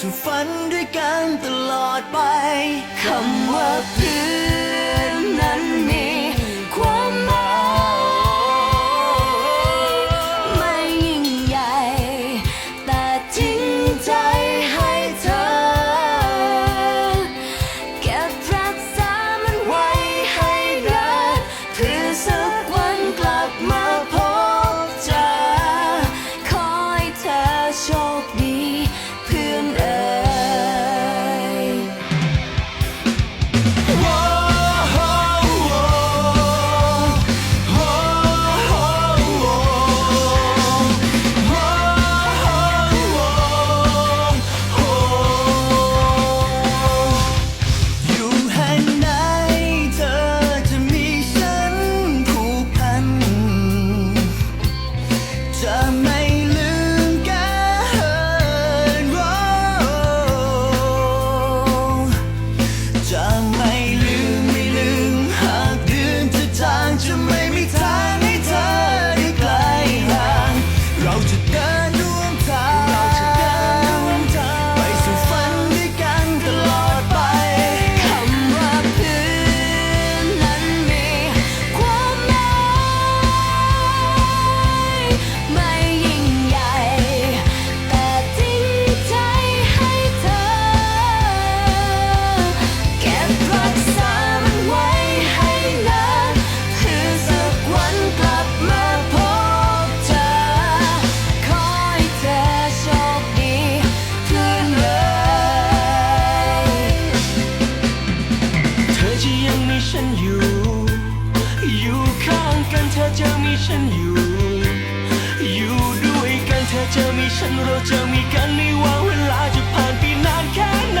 สู่ฝันด้วยกันตลอดไปคำว่าเพื่อนนั้นมีความหมายไม่ยิ่งใหญ่ แต่จริงใจให้เธอ เก็บรักษามันไว้ให้นานเพื่อสักวันกลับมาพบเจอขอให้เธอโชคดี จ ฉันอยู่ อยู่ด้วยกันเธอจะมีฉันเราจะมีกันไม่ว่าเวลาจะผ่านไปนานแค่ไหน